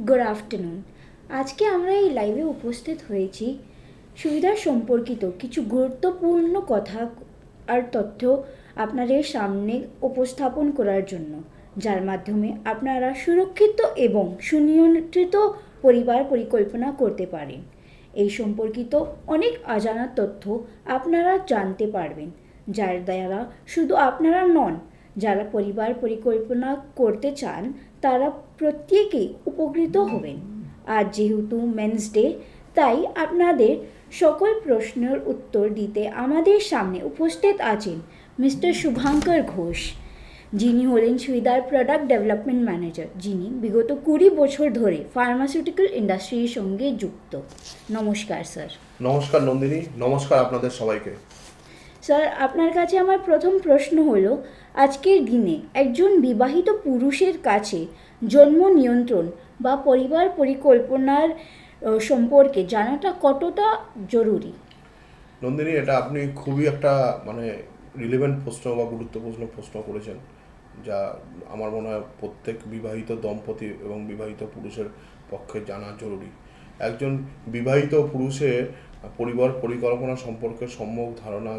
Good afternoon আজকে আমরা এই লাইভে উপস্থিত হয়েছি সুবিধা সম্পর্কিত কিছু গুরুত্বপূর্ণ কথা আর তথ্য আপনাদের সামনে উপস্থাপন করার জন্য, যার মাধ্যমে আপনারা সুরক্ষিত এবং সুনিয়ন্ত্রিত পরিবার পরিকল্পনা করতে পারেন। এই সম্পর্কিত অনেক অজানা তথ্য আপনারা জানতে পারবেন, যার দ্বারা শুধু আপনারা নন, যারা পরিবার পরিকল্পনা করতে চান, তারা প্রত্যেকেই উপকৃত হবেন। আজ যেহেতু মেন্স ডে তাই আপনাদের সকল প্রশ্নের উত্তর দিতে আমাদের সামনে উপস্থিত আছেন মিস্টার শুভাঙ্কর ঘোষ। যিনি হলেন সুবিধার প্রোডাক্ট ডেভেলপমেন্ট ম্যানেজার যিনি বিগত কুড়ি বছর ধরে ফার্মাসিউটিক্যাল ইন্ডাস্ট্রির সঙ্গে যুক্ত। নমস্কার স্যার। নমস্কার নন্দিনী। নমস্কার আপনাদের সবাইকে। স্যার আপনার কাছে আমার প্রথম প্রশ্ন হলো আজকের দিনে একজন বিবাহিত পুরুষের কাছে জন্ম নিয়ন্ত্রণ বা পরিবার পরিকল্পনার সম্পর্কে জানাটা কতটা জরুরি? নন্দিনী, এটা আপনি খুবই একটা মানে রিলেভেন্ট প্রশ্ন বা গুরুত্বপূর্ণ প্রশ্ন করেছেন, যা আমার মনে হয় প্রত্যেক বিবাহিত দম্পতি এবং বিবাহিত পুরুষের পক্ষে জানা জরুরি। একজন বিবাহিত পুরুষের পরিবার পরিকল্পনা সম্পর্কে সম্যক ধারণা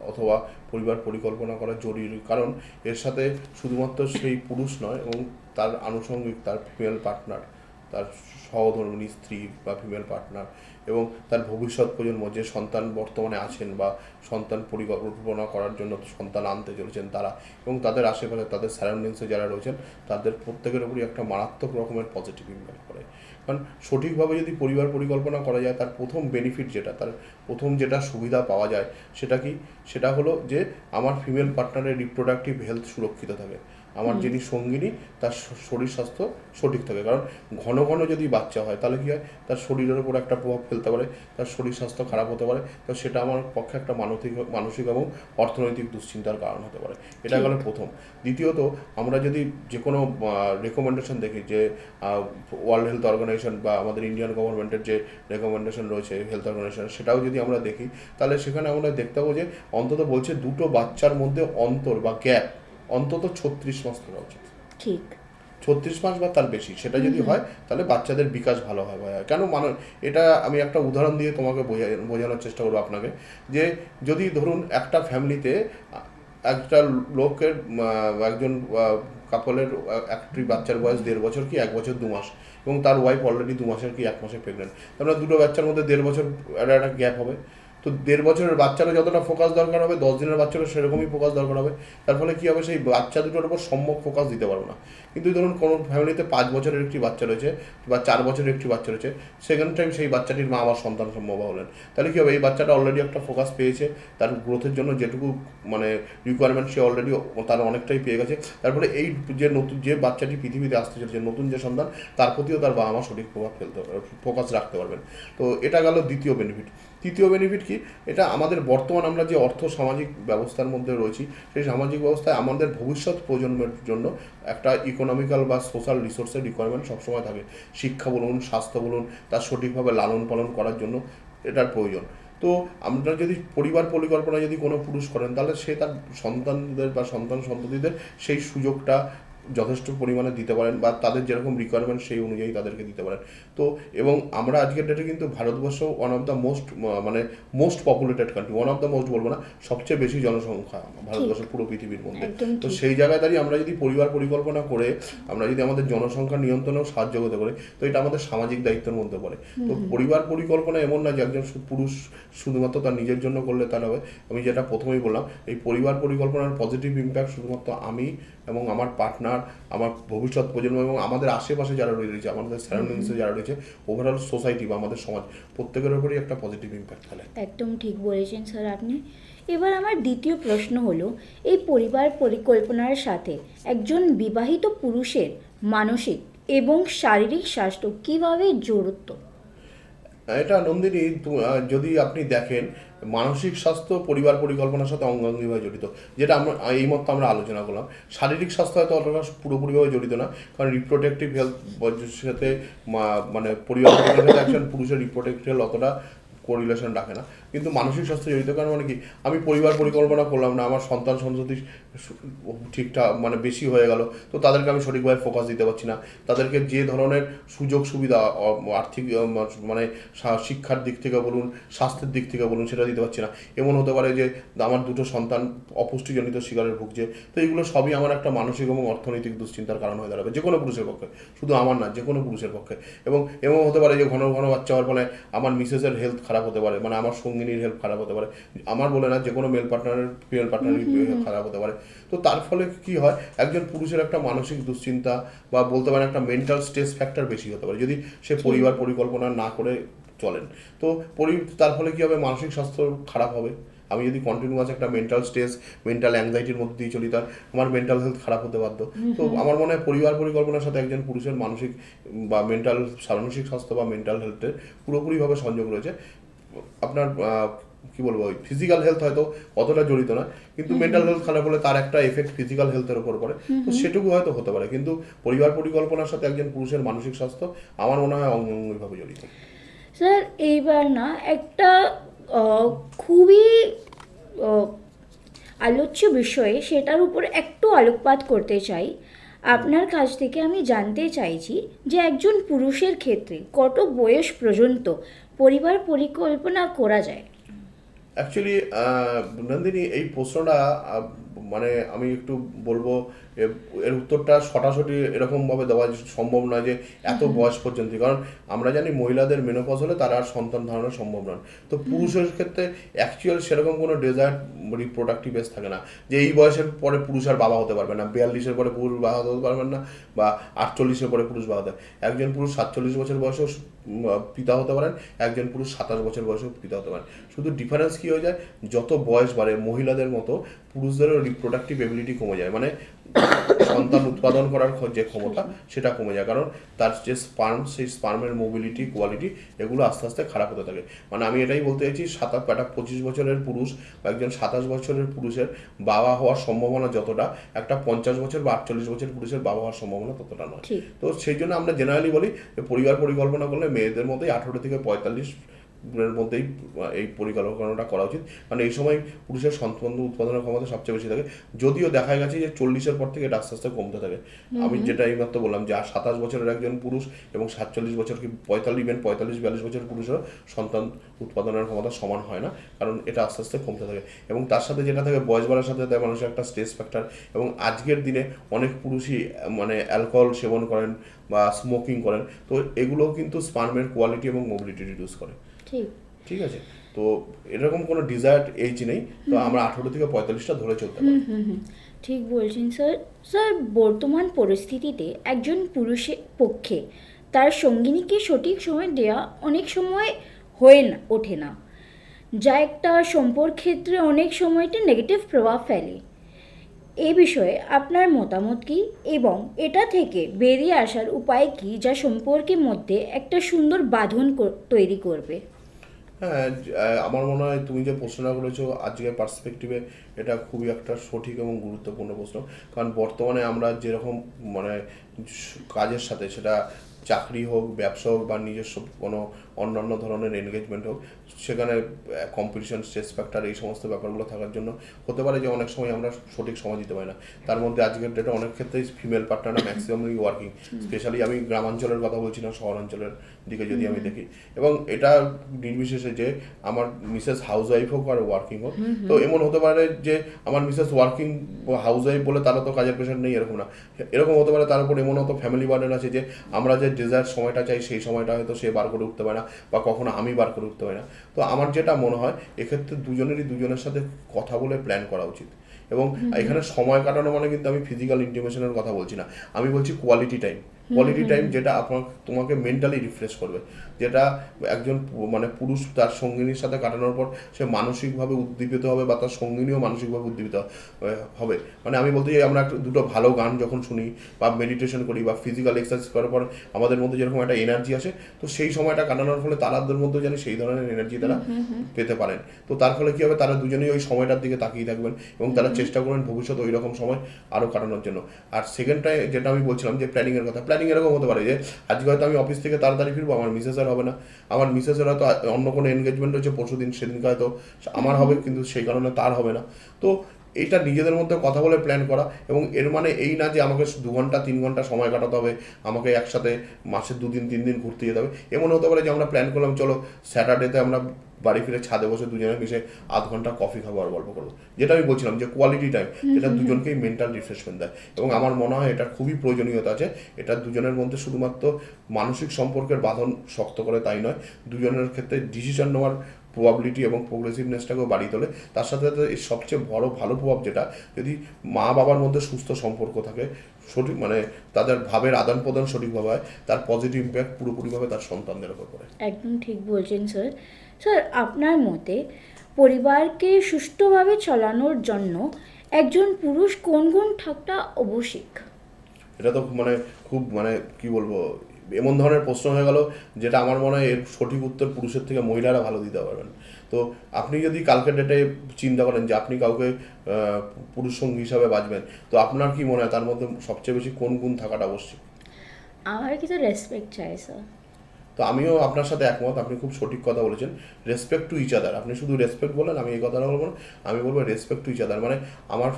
অথবা পরিবার পরিকল্পনা করা জরুরি। কারণ এর সাথে শুধুমাত্র সেই পুরুষ নয়, এবং তার আনুষঙ্গিক, তার ফিমেল পার্টনার তার সহধর্মিণী স্ত্রী বা ফিমেল পার্টনার এবং তার ভবিষ্যৎ প্রজন্ম যে সন্তান বর্তমানে আছেন বা সন্তান পরিকল্পনা করার জন্য সন্তান আনতে চলেছেন তারা এবং তাদের আশেপাশে তাদের সারাউন্ডিংসে যারা রয়েছেন, তাদের প্রত্যেকের উপরই একটা মারাত্মক রকমের পজিটিভ ইম্প্যাক্ট করে কারণ সঠিকভাবে যদি পরিবার পরিকল্পনা করা যায়, তার প্রথম বেনিফিট যেটা, তার প্রথম যেটা সুবিধা পাওয়া যায় সেটা কি? সেটা হলো যে, আমার ফিমেল পার্টনারের রিপ্রোডাক্টিভ হেলথ সুরক্ষিত থাকে। আমার যিনি সঙ্গিনী তার শরীর স্বাস্থ্য সঠিক থাকে। কারণ ঘন ঘন যদি বাচ্চা হয় তাহলে কী হয়? তার শরীরের উপর একটা প্রভাব ফেলতে পারে তার শরীর স্বাস্থ্য খারাপ হতে পারে তো সেটা আমার পক্ষে একটা মানসিক মানসিক এবং অর্থনৈতিক দুশ্চিন্তার কারণ হতে পারে। এটা গেল প্রথম। দ্বিতীয়ত আমরা যদি যে কোনো রেকমেন্ডেশন দেখি যে ওয়ার্ল্ড হেলথ অর্গানাইজেশন বা আমাদের ইন্ডিয়ান গভর্নমেন্টের যে রেকমেন্ডেশন রয়েছে হেলথ অর্গানাইজেশন সেটাও যদি আমরা দেখি তাহলে সেখানে আমরা দেখতে পাবো যে অন্তত বলছে দুটো বাচ্চার মধ্যে অন্তর বা গ্যাপ অন্তত ছত্রিশ মাস থাকা উচিত। ঠিক। ছত্রিশ মাস বা তার বেশি সেটা যদি হয় তাহলে বাচ্চাদের বিকাশ ভালো হয় কেন মানে এটা আমি একটা উদাহরণ দিয়ে তোমাকে বোঝা- বোঝানোর চেষ্টা করব আপনাকে যে যদি ধরুন একটা ফ্যামিলিতে একটা লোকের একজন কাপলের একটি বাচ্চার বয়স দেড় বছর কি এক বছর দু মাস এবং তার ওয়াইফ অলরেডি দু মাসের কি এক মাসে প্রেগনেন্ট তারপরে দুটো বাচ্চার মধ্যে দেড় বছর একটা গ্যাপ হবে। তো দেড় বছরের বাচ্চারও যতটা ফোকাস দরকার হবে, দশ দিনের বাচ্চারও সেরকমই ফোকাস দরকার হবে। তার ফলে কী হবে, সেই বাচ্চা দুটোর উপর সম্যক ফোকাস দিতে পারব না। কিন্তু ধরুন কোনো ফ্যামিলিতে পাঁচ বছরের একটি বাচ্চা রয়েছে বা চার বছরের একটি বাচ্চা রয়েছে সেকেন্ড টাইম সেই বাচ্চাটির মা আবার সন্তান সম্ভব হলেন। তাহলে কী হবে? এই বাচ্চাটা অলরেডি একটা ফোকাস পেয়েছে, তার গ্রোথের জন্য যেটুকু মানে রিকোয়ারমেন্ট সে অলরেডি তার অনেকটাই পেয়ে গেছে। তারপরে এই যে নতুন, যে বাচ্চাটি পৃথিবীতে আসতে চলেছে, নতুন যে সন্তান, তার প্রতিও তার বাবা মা সঠিক প্রভাব ফেলতে ফোকাস রাখতে পারবেন। তো এটা গেল দ্বিতীয় বেনিফিট তৃতীয় বেনিফিট কি? এটা আমাদের বর্তমান আমরা যে অর্থ সামাজিক ব্যবস্থার মধ্যে রয়েছি, সেই সামাজিক ব্যবস্থায় আমাদের ভবিষ্যৎ প্রজন্মের জন্য একটা ইকোনমিক্যাল বা সোশ্যাল রিসোর্সের রিকোয়ারমেন্ট সবসময় থাকে। শিক্ষা বলুন, স্বাস্থ্য বলুন, তার সঠিকভাবে লালন পালন করার জন্য এটার প্রয়োজন। তো আমরা যদি পরিবার পরিকল্পনা যদি কোনো পুরুষ করেন, তাহলে সে তার সন্তানদের বা সন্তান সন্ততিদের সেই সুযোগটা যথেষ্ট পরিমাণে দিতে পারেন বা তাদের যেরকম রিকোয়ারমেন্ট সেই অনুযায়ী তাদেরকে দিতে পারেন। তো এবং আমরা আজকের ডেটে কিন্তু Bharatvarsha one of the most মানে most populated country one of the most বলব না সবচেয়ে বেশি জনসংখ্যা ভারতবর্ষের পুরো পৃথিবীর মধ্যে। তো সেই জায়গায় দাঁড়িয়ে আমরা যদি পরিবার পরিকল্পনা করে আমরা যদি আমাদের জনসংখ্যা নিয়ন্ত্রণেও সাহায্য করতে পারি তো এটা আমাদের সামাজিক দায়িত্বের মধ্যে পড়ে। তো পরিবার পরিকল্পনা এমন না যে একজন পুরুষ শুধুমাত্র তার নিজের জন্য করলে তার হবে। আমি যেটা প্রথমেই বললাম এই পরিবার পরিকল্পনার পজিটিভ ইম্প্যাক্ট শুধুমাত্র আমি এবং আমার পার্টনার আমার ভবিষ্যৎ প্রজন্ম এবং আমাদের আশেপাশে যারা রয়েছে আমাদের সারাউন্ডিংসে যারা রয়েছে ওভারঅল সোসাইটি বা আমাদের সমাজ প্রত্যেকের উপরই একটা পজিটিভ ইম্প্যাক্ট ফেলে। একদম ঠিক বলেছেন স্যার আপনি। এবার আমার দ্বিতীয় প্রশ্ন হলো এই পরিবার পরিকল্পনার সাথে একজন বিবাহিত পুরুষের মানসিক এবং শারীরিক স্বাস্থ্য কীভাবে জড়িত এটা নন্দিনী যদি আপনি দেখেন, মানসিক স্বাস্থ্য পরিবার পরিকল্পনার সাথে অঙ্গাঙ্গিভাবে জড়িত, যেটা আমরা এই মতো আমরা আলোচনা করলাম। শারীরিক স্বাস্থ্য হয়তো অতটা পুরোপুরিভাবে জড়িত না, কারণ রিপ্রোটেক্টিভ হেলথ সাথে মানে পরিবার পুরুষের রিপ্রোটেক্টিভ হেলথ অতটা কোরিলেশন রাখে না। কিন্তু মানসিক স্বাস্থ্য জড়িত কারণ মানে কি? আমি পরিবার পরিকল্পনা করলাম না, আমার সন্তান, সন্ততি ঠিকঠাক মানে বেশি হয়ে গেল, তো তাদেরকে আমি সঠিকভাবে ফোকাস দিতে পারছি না। তাদেরকে যে ধরনের সুযোগ সুবিধা আর্থিক মানে শিক্ষার দিক থেকে বলুন, স্বাস্থ্যের দিক থেকে বলুন, সেটা দিতে পারছি না। এমন হতে পারে যে আমার দুটো সন্তান অপুষ্টিজনিত শিকারের ভুগছে, তো এগুলো সবই আমার একটা মানসিক এবং অর্থনৈতিক দুশ্চিন্তার কারণ হয়ে দাঁড়াবে যে কোনো পুরুষের পক্ষে। শুধু আমার না যে কোনো পুরুষের পক্ষে। এবং এমন হতে পারে যে ঘন ঘন বাচ্চা হওয়ার ফলে আমার মিসেসের হেলথ খারাপ হতে পারে মানে আমার সঙ্গিনীর হেলথ খারাপ হতে পারে। আমার বলে না যে কোনো মেল পার্টনারের ফিমেল পার্টনারের খারাপ হতে পারে। তো তার ফলে কি হয় একজন পুরুষের একটা মানসিক দুশ্চিন্তা বা বলতে পারেন একটা মেন্টাল স্ট্রেস ফ্যাক্টর বেশি হতে পারে যদি সে পরিবার পরিকল্পনা না করে চলেন। তো পরি তার ফলে কি হবে মানসিক স্বাস্থ্য খারাপ হবে। আমি যদি কন্টিনিউয়াস একটা মেন্টাল স্ট্রেস মেন্টাল অ্যাংজাইটির মধ্যে দিয়ে চলি তার আমার মেন্টাল হেলথ খারাপ হতে বাধ্য। তো আমার মনে হয় পরিবার পরিকল্পনার সাথে একজন পুরুষের মানসিক বা মেন্টাল মানসিক স্বাস্থ্য বা মেন্টাল হেলথের পুরোপুরিভাবে সংযোগ রয়েছে। আপনার কি বলব ওই ফিজিক্যাল হেলথ হয়তো অতটা জড়িত না কিন্তু মেন্টাল হেলথ খারাপ হলে তার একটা এফেক্ট ফিজিক্যাল হেলথের উপর পড়ে। তো সেটুকু হয়তো হতে পারে কিন্তু পরিবার পরিকল্পনার সাথে একজন পুরুষের মানসিক স্বাস্থ্য আমার মনে হয় অঙ্গভাবে জড়িত। স্যার এইবার না একটা খুবই আলোচ্য বিষয়ে সেটার উপর একটু আলোকপাত করতে চাই। আপনার কাছ থেকে আমি জানতে চাইছি যে একজন পুরুষের ক্ষেত্রে কত বয়স পর্যন্ত পরিবার পরিকল্পনা করা যায়। অ্যাকচুয়ালি নন্দিনী এই প্রশ্নটা মানে আমি একটু বলব এর উত্তরটা সটাসটি এরকমভাবে দেওয়া সম্ভব নয় যে এত বয়স পর্যন্ত। কারণ আমরা জানি মহিলাদের মেনোপজ হলে তারা আর সন্তান ধারণা সম্ভব নয়। তো পুরুষের ক্ষেত্রে অ্যাকচুয়াল সেরকম কোনো ডেজায়ার রিপ্রোডাক্টিভ এজ থাকে না। যে এই বয়সের পরে পুরুষ আর বাবা হতে পারবে না বিয়াল্লিশের পরে পুরুষ বাবা হতে পারবেন না বা আটচল্লিশের পরে পুরুষ বাবা হতে একজন পুরুষ সাতচল্লিশ বছর বয়সেও পিতা হতে পারেন একজন পুরুষ সাতাশ বছর বয়সেও পিতা হতে পারেন। শুধু ডিফারেন্স কী হয়ে যায়? যত বয়স বাড়ে মহিলাদের মতো পুরুষদেরও রিপ্রোডাক্টিভ এবিলিটি কমে যায়। মানে সন্তান উৎপাদন করার যে ক্ষমতা সেটা কমে যায়। কারণ তার যে স্পার্ম সেই স্পার্মের মোবিলিটি কোয়ালিটি এগুলো আস্তে আস্তে খারাপ হতে থাকে। মানে আমি এটাই বলতে চাইছি সাতাশ একটা পঁচিশ বছরের পুরুষ বা একজন সাতাশ বছরের পুরুষের বাবা হওয়ার সম্ভাবনা যতটা একটা পঞ্চাশ বছর বা আটচল্লিশ বছর পুরুষের বাবা হওয়ার সম্ভাবনা ততটা নয়। তো সেই জন্য আমরা জেনারেলি বলি যে পরিবার পরিকল্পনা করলে মেয়েদের মধ্যেই আঠেরো থেকে পঁয়তাল্লিশ এর মধ্যেই এই পরিকল্পনাটা করা উচিত। কারণ এই সময় পুরুষের সন্তান উৎপাদনের ক্ষমতা সবচেয়ে বেশি থাকে। যদিও দেখা গেছে যে চল্লিশের পর থেকে এটা আস্তে আস্তে কমতে থাকে। আমি যেটা এইমাত্র বললাম যে আর সাতাশ বছরের একজন পুরুষ এবং সাতচল্লিশ বছর কি পঁয়তাল্লিশ ইভেন পঁয়তাল্লিশ বিয়াল্লিশ বছর পুরুষেরও সন্তান উৎপাদনের ক্ষমতা সমান হয় না। কারণ এটা আস্তে আস্তে কমতে থাকে। এবং তার সাথে যেটা থাকে বয়স বাড়ার সাথে তার মানুষের একটা স্ট্রেস ফ্যাক্টর এবং আজকের দিনে অনেক পুরুষই মানে অ্যালকোহল সেবন করেন বা স্মোকিং করেন। তো এগুলোও কিন্তু স্পার্মের কোয়ালিটি এবং মোবিলিটি রিডিউস করে। ঠিক। ঠিক আছে? তো এরকম কোনো ডিজায়ার্ড এজ নেই তো আমরা আঠারো থেকে পঁয়তাল্লিশটা ধরে চলতে পারি ঠিক বলছেন স্যার স্যার বর্তমান পরিস্থিতিতে একজন পুরুষের পক্ষে তার সঙ্গিনীকে সঠিক সময় দেওয়া অনেক সময় হয়ে না ওঠে না। যা একটা সম্পর্ক ক্ষেত্রে অনেক সময়টা নেগেটিভ প্রভাব ফেলে। এ বিষয়ে আপনার মতামত কি? এবং এটা থেকে বেরিয়ে আসার উপায় কি? যা সম্পর্কের মধ্যে একটা সুন্দর বাঁধন তৈরি করবে। হ্যাঁ আমার মনে হয় তুমি যে প্রশ্নটা করেছ, আজকের পার্সপেক্টিভে এটা খুবই একটা সঠিক এবং গুরুত্বপূর্ণ প্রশ্ন। কারণ বর্তমানে আমরা যেরকম মানে কাজের সাথে, সেটা চাকরি হোক ব্যবসা হোক বা নিজস্ব কোনো অন্যান্য ধরনের এনগেজমেন্ট হোক সেখানে কম্পিটিশন স্ট্রেস ফ্যাক্টর এই সমস্ত ব্যাপারগুলো থাকার জন্য হতে পারে যে অনেক সময় আমরা সঠিক সময় দিতে পারি না। তার মধ্যে আজকের ডেটে অনেক ক্ষেত্রেই ফিমেল পার্টনাররা ম্যাক্সিমামলি ওয়ার্কিং স্পেশালি আমি গ্রামাঞ্চলের কথা বলছি না শহরাঞ্চলের দিকে যদি আমি দেখি। এবং এটা নির্বিশেষে যে আমার মিসেস হাউস ওয়াইফ হোক আর ওয়ার্কিং হোক তো এমন হতে পারে যে আমার মিসেস ওয়ার্কিং হাউস ওয়াইফ বলে তারা তো কাজের প্রেশার নেই এরকম না। এরকম হতে পারে তার উপর এমন হতো ফ্যামিলি বার্ডেন আছে যে আমরা যে ডিজায়ার সময়টা চাই সেই সময়টা হয়তো সে বার করে উঠতে পারে না বা কখনো আমি বার করে উঠতে পারি না। তো আমার যেটা মনে হয় এক্ষেত্রে দুজনেরই দুজনের সাথে কথা বলে প্ল্যান করা উচিত। এবং এখানে সময় কাটানো মানে কিন্তু আমি ফিজিক্যাল ইন্টিমেশনের কথা বলছি না। আমি বলছি কোয়ালিটি টাইম কোয়ালিটি টাইম যেটা আপনার তোমাকে মেন্টালি রিফ্রেশ করবে। যেটা একজন মানে পুরুষ তার সঙ্গিনীর সাথে কাটানোর পর সে মানসিকভাবে উদ্দীপিত হবে বা তার সঙ্গিনীও মানসিকভাবে উদ্দীপিত হবে। মানে আমি বলতে চাই আমরা একটা দুটো ভালো গান যখন শুনি বা মেডিটেশন করি বা ফিজিক্যাল এক্সারসাইজ করার পর আমাদের মধ্যে যেরকম একটা এনার্জি আসে তো সেই সময়টা কাটানোর ফলে তারাদের মধ্যে যেন সেই ধরনের এনার্জি তারা পেতে পারেন। তো তার ফলে কী হবে তারা দুজনেই ওই সময়টার দিকে তাকিয়ে থাকবেন এবং তারা চেষ্টা করবেন ভবিষ্যতে ওই রকম সময় আরও কাটানোর জন্য। আর সেকেন্ডটায় যেটা আমি বলছিলাম যে প্ল্যানিংয়ের কথা প্ল্যানিং এরকম হতে পারে যে আজকে হয়তো আমি অফিস থেকে তাড়াতাড়ি ফিরবো আমার মিসেসের হবে না। আমার মিসেসের হয়তো অন্য কোনো এনগেজমেন্ট হচ্ছে পরশু দিন সেদিনকে হয়তো আমার হবে কিন্তু সেই কারণে তার হবে না। তো এটা নিজেদের মধ্যে কথা বলে প্ল্যান করা এবং এর মানে এই না যে আমাকে দু ঘণ্টা তিন ঘণ্টা সময় কাটাতে হবে আমাকে একসাথে মাসে দুদিন তিন দিন ঘুরতে যেতে হবে। এমন হতে পারে যে আমরা প্ল্যান করলাম চলো স্যাটারডেতে আমরা বাড়ি ফিরে ছাদে বসে দুজনে মিশে আধ ঘণ্টা কফি খাব আর গল্প করব। যেটা আমি বলছিলাম যে কোয়ালিটি টাইম এটা দুজনকেই মেন্টাল রিফ্রেশমেন্ট দেয়। এবং আমার মনে হয় এটা খুবই প্রয়োজনীয়তা আছে। এটা দুজনের মধ্যে শুধুমাত্র মানসিক সম্পর্কের বাঁধন শক্ত করে তাই নয় দুজনের ক্ষেত্রে ডিসিশন নেওয়ার প্রবাবিলিটি এবং প্রোগ্রেসিভনেসটাকেও বাড়িয়ে তোলে। তার সাথে সাথে এর সবচেয়ে বড় ভালো প্রভাব যেটা যদি মা বাবার মধ্যে সুস্থ সম্পর্ক থাকে সঠিক মানে তাদের ভাবের আদান প্রদান সঠিকভাবে হয় তার পজিটিভ ইম্প্যাক্ট পুরোপুরিভাবে তার সন্তানদের উপর পড়ে। একদম ঠিক বলছেন স্যার স্যার আপনার মতে পরিবারকে সুষ্ঠুভাবে চালানোর জন্য একজন পুরুষ কোন কোন থাকটা আবশ্যিক? এটা তো মানে খুব মানে কি বলব এমন ধরনের প্রশ্ন হয়ে গেল যেটা আমার মনে হয় এর সঠিক উত্তর পুরুষের থেকে মহিলারা ভালো দিতে পারবেন। তো আপনি যদি কালকের ডেটে চিন্তা করেন যে আপনি কাউকে পুরুষ সঙ্গী হিসাবে বাঁচবেন তো আপনার কি মনে হয় তার মধ্যে সবচেয়ে বেশি কোন গুণ থাকাটা আবশ্যক? আমার কিছু রেসপেক্ট চাই স্যার তো আমিও আপনার সাথে একমত, আপনি খুব সঠিক কথা বলেছেন। রেসপেক্ট টু ইচ আদার আপনি শুধু রেসপেক্ট বলেন আমি এই কথাটা বলব না, আমি বলব রেসপেক্ট টু ইচ আদার মানে আমার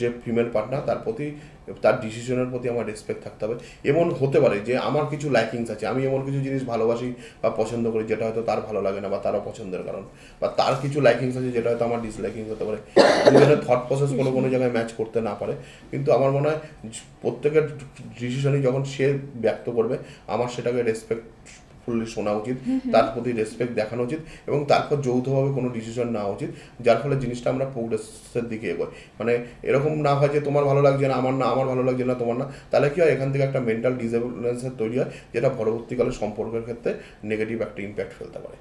যে ফিমেল পার্টনার তার প্রতি, তার ডিসিশনের প্রতি আমার রেসপেক্ট থাকতে হবে। এমন হতে পারে যে আমার কিছু লাইকিংস আছে, আমি এমন কিছু জিনিস ভালোবাসি বা পছন্দ করি যেটা হয়তো তার ভালো লাগে না বা তারও পছন্দের কারণ, বা তার কিছু লাইকিংস আছে যেটা হয়তো আমার ডিসলাইকিংস হতে পারে। দুজনের থট প্রসেস কোনো কোনো জায়গায় ম্যাচ করতে না পারে, কিন্তু আমার মনে হয় প্রত্যেকের ডিসিশনই যখন সে ব্যক্ত করবে, আমার সেটাকে রেসপেক্ট ফুললি শোনা উচিত, তার প্রতি রেসপেক্ট দেখানো উচিত এবং তারপর যৌথভাবে কোনো ডিসিশন নেওয়া উচিত, যার ফলে জিনিসটা আমরা প্রোগ্রেসের দিকে এগোয় মানে এরকম না হয় যে তোমার ভালো লাগছে না, আমার না, আমার ভালো লাগছে না, তোমার না, তাহলে কি হয়, এখান থেকে একটা মেন্টাল ডিসেবলেন্সের তৈরি হয়, যেটা পরবর্তীকালে সম্পর্কের ক্ষেত্রে নেগেটিভ একটা ইম্প্যাক্ট ফেলতে পারে।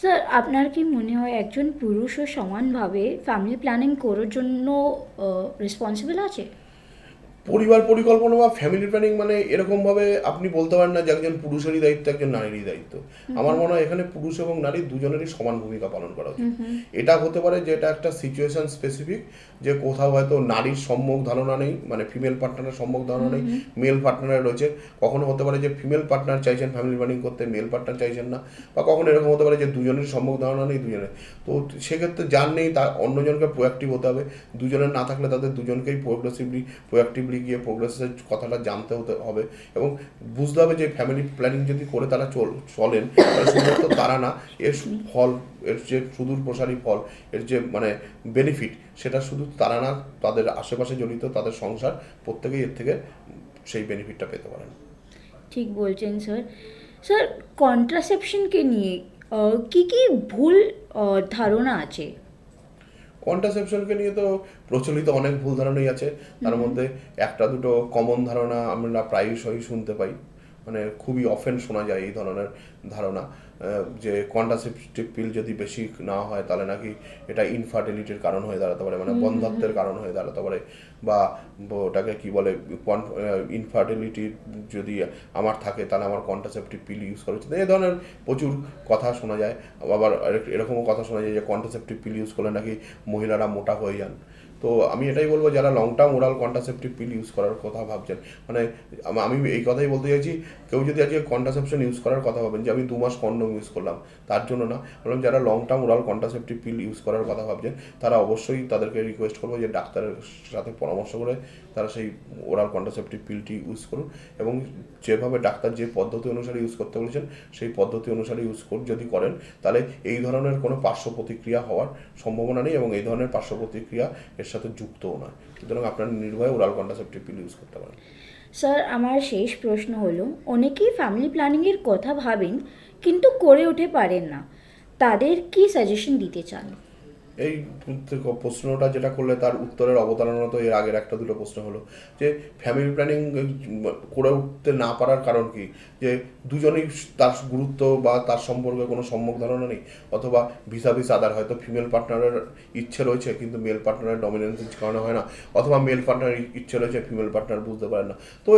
স্যার আপনার কি মনে হয় একজন পুরুষও সমানভাবে ফ্যামিলি প্ল্যানিং করার জন্য রেসপন্সিবল আছে? পরিবার পরিকল্পনা বা ফ্যামিলি প্ল্যানিং মানে এরকমভাবে আপনি বলতে পারেন না যে একজন পুরুষেরই দায়িত্ব একজন নারীরই দায়িত্ব। আমার মনে হয় এখানে পুরুষ এবং নারী দুজনেরই সমান ভূমিকা পালন করা উচিত। এটা হতে পারে যে এটা একটা সিচুয়েশন স্পেসিফিক যে কোথাও হয়তো নারীর সম্মুখ ধারণা নেই মানে ফিমেল পার্টনারের সম্মুখ ধারণা নেই মেল পার্টনারের রয়েছে। কখনো হতে পারে যে ফিমেল পার্টনার চাইছেন ফ্যামিলি প্ল্যানিং করতে মেল পার্টনার চাইছেন না। বা কখনো এরকম হতে পারে যে দুজনের সম্মুখ ধারণা নেই দুজনের। তো সেক্ষেত্রে যার নেই তার অন্যজনকে প্রোয়াক্টিভ হতে হবে। দুজনের না থাকলে তাদের দুজনকেই প্রোগ্রেসিভলি প্রোয়াক্টিভলি গিয়ে প্রোগ্রেসের কথাটা জানতে হতে হবে এবং বুঝতে হবে যে ফ্যামিলি প্ল্যানিং যদি করে তারা চল, চলেন, তাহলে শুধুমাত্র তারা না, এর ফল, এর যে সুদূর প্রসারী ফল, এর যে মানে বেনিফিট সেটা শুধু তারা না, তাদের আশেপাশে জড়িত, তাদের সংসার, প্রত্যেকেই এর থেকে সেই বেনিফিটটা পেতে পারেন। ঠিক বলছেন স্যার স্যার কন্ট্রাসেপশনকে নিয়ে কি কি ভুল ধারণা আছে? কন্ট্রাসেপশনকে নিয়ে তো প্রচলিত অনেক ভুল ধারণাই আছে। তার মধ্যে একটা দুটো কমন ধারণা আমরা প্রায়শই শুনতে পাই। মানে খুবই অফেন শোনা যায় এই ধরনের ধারণা যে কন্ট্রাসেপটিভ পিল যদি বেশি না হয় তাহলে নাকি এটা ইনফার্টিলিটির কারণ হয়ে দাঁড়াতে পারে মানে বন্ধত্বের কারণ হয়ে দাঁড়াতে পারে বা ওটাকে কি বলে ইনফার্টিলিটি যদি আমার থাকে তাহলে আমার কন্ট্রাসেপটিভ পিল ইউজ করা উচিত। এই ধরনের প্রচুর কথা শোনা যায়। আবার এরকমও কথা শোনা যায় যে কন্ট্রাসেপটিভ পিল ইউজ করলে নাকি মহিলারা মোটা হয়ে যান। তো আমি এটাই বলব, যারা long term oral contraceptive pill use করার কথা ভাবছেন মানে আমি এই কথাই বলতে চাইছি, কেউ যদি আজকে কন্ট্রাসেপশন ইউজ করার কথা ভাবেন যে আমি দু মাস কন্ডম ইউজ করলাম, তার জন্য না, বরং যারা long term oral contraceptive pill use করার কথা ভাবছেন, তারা অবশ্যই তাদেরকে রিকোয়েস্ট করব যে ডাক্তারের সাথে পরামর্শ করে তারা সেই ওরাল কন্ট্রাসেপটিভ পিলটি ইউজ করুন এবং যেভাবে ডাক্তার যে পদ্ধতি অনুসারে ইউজ করতে বলেছেন, সেই পদ্ধতি অনুসারে ইউজ যদি করেন, তাহলে এই ধরনের কোনো পার্শ্ব প্রতিক্রিয়া হওয়ার সম্ভাবনা নেই এবং এই ধরনের পার্শ্ব প্রতিক্রিয়া এর সাথে যুক্তও নয়। সুতরাং আপনারা নির্ভয়ে ওরাল কন্ট্রাসেপটিভ পিল ইউজ করতে পারেন। স্যার, আমার শেষ প্রশ্ন হলো, অনেকেই ফ্যামিলি প্ল্যানিংয়ের কথা ভাবেন, কিন্তু করে উঠে পারেন না। তাদের কি সাজেশন দিতে চান? এই প্রশ্নটা যেটা করলে তার উত্তরের অবতারণা তো এর আগের একটা দুটো প্রশ্ন হলো। যে ফ্যামিলি প্ল্যানিং করে উঠতে না পারার কারণ কি? যে দুজনেই তার গুরুত্ব বা তার সম্পর্কে কোনো সম্মুখ ধারণা নেই, অথবা ভিসা ভিস আদার হয়তো ফিমেল পার্টনারের ইচ্ছে রয়েছে, কিন্তু মেল পার্টনারের ডমিনেন্সের কারণে হয় না, অথবা মেল পার্টনারের ইচ্ছে রয়েছে ফিমেল পার্টনার বুঝতে পারে না। তো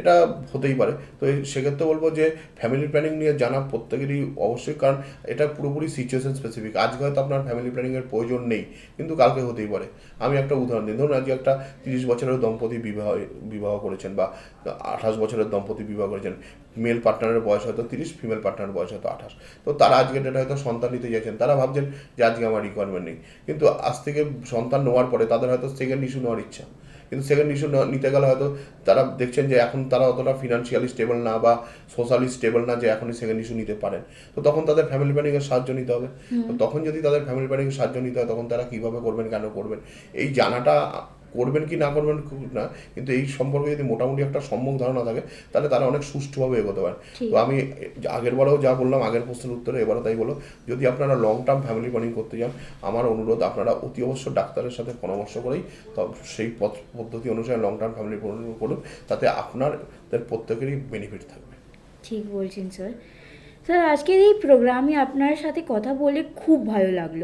এটা হতেই পারে। তো সেক্ষেত্রে বলব যে ফ্যামিলি প্ল্যানিং নিয়ে জানা প্রত্যেকেরই অবশ্যই, কারণ এটা পুরোপুরি সিচুয়েশন স্পেসিফিক আজকে হয়তো আপনার ফ্যামিলি প্ল্যানিংয়ের প্রয়োজন নেই, কিন্তু কালকে হতেই পারে। আমি একটা উদাহরণ দিই, ধরুন আজকে একটা তিরিশ বছরের দম্পতি বিবাহ বিবাহ করেছেন বা আঠাশ বছরের দম্পতি বিবাহ করেছেন মেল পার্টনারের বয়স হয়তো তিরিশ ফিমেল পার্টনারের বয়স হয়তো আঠাশ। তো তারা আজকে ডেটা হয়তো সন্তান নিতে যাচ্ছেন তারা ভাবছেন যে আজকে আমার রিকোয়ারমেন্ট নেই। কিন্তু আজ থেকে সন্তান নেওয়ার পরে তাদের হয়তো সেকেন্ড ইস্যু নেওয়ার ইচ্ছা। কিন্তু সেকেন্ড ইস্যু নিতে গেলে হয়তো তারা দেখছেন যে এখন তারা অতটা ফিনান্সিয়ালি স্টেবল না বা সোশ্যালি স্টেবল না যে এখনই সেকেন্ড ইস্যু নিতে পারেন। তো তখন তাদের ফ্যামিলি প্ল্যানিংয়ের সাহায্য নিতে হবে। তো তখন যদি তাদের ফ্যামিলি প্ল্যানিংয়ের সাহায্য নিতে হয় তখন তারা কীভাবে করবেন কেন করবেন? এই জানাটা করবেন কি না করবেন না কিন্তু এই সম্পর্কে যদি মোটামুটি একটা সম্যক ধারণা থাকে তাহলে তারা অনেক সুষ্ঠুভাবে এগোতে পারেন তো আমি আগের বারেও যা বললাম আগের প্রশ্নের উত্তরে এবারও তাই বলো যদি আপনারা লং টার্ম ফ্যামিলি প্ল্যানিং করতে চান আমার অনুরোধ আপনারা অতি অবশ্য ডাক্তারের সাথে পরামর্শ করেই তবে সেই পদ্ধতি অনুসারে লং টার্ম ফ্যামিলি প্ল্যানিং করুন তাতে আপনাদের প্রত্যেকেরই বেনিফিট থাকবে। ঠিক বলছেন স্যার স্যার আজকের এই প্রোগ্রামে আপনার সাথে কথা বলে খুব ভালো লাগল।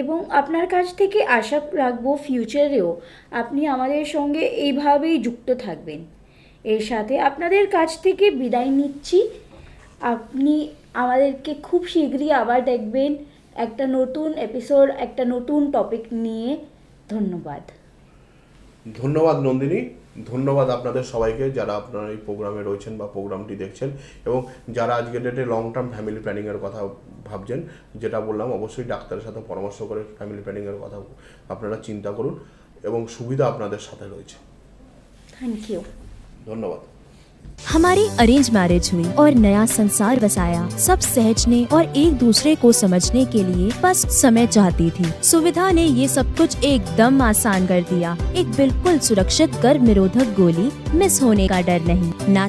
এবং আপনার কাছ থেকে আশা রাখব ফিউচারেও আপনি আমাদের সঙ্গে এইভাবেই যুক্ত থাকবেন। এর সাথে আপনাদের কাছ থেকে বিদায় নিচ্ছি। আপনি আমাদেরকে খুব শীঘ্রই আবার দেখবেন একটা নতুন এপিসোড একটা নতুন টপিক নিয়ে। ধন্যবাদ। ধন্যবাদ নন্দিনী। ধন্যবাদ আপনাদের সবাইকে যারা আপনারা এই প্রোগ্রামে রয়েছেন বা প্রোগ্রামটি দেখছেন এবং যারা আজকের ডেটে লং টার্ম ফ্যামিলি প্ল্যানিংয়ের কথা ভাবছেন যেটা বললাম অবশ্যই ডাক্তারের সাথে পরামর্শ করে ফ্যামিলি প্ল্যানিংয়ের কথা আপনারা চিন্তা করুন এবং সুবিধা আপনাদের সাথে রয়েছে। থ্যাংক ইউ ধন্যবাদ। हमारी अरेंज मैरिज हुई और नया संसार बसाया। सब सहजने और एक दूसरे को समझने के लिए बस समय चाहती थी। सुविधा ने ये सब कुछ एकदम आसान कर दिया। एक बिल्कुल सुरक्षित गर्भ निरोधक गोली मिस होने का डर नहीं। ना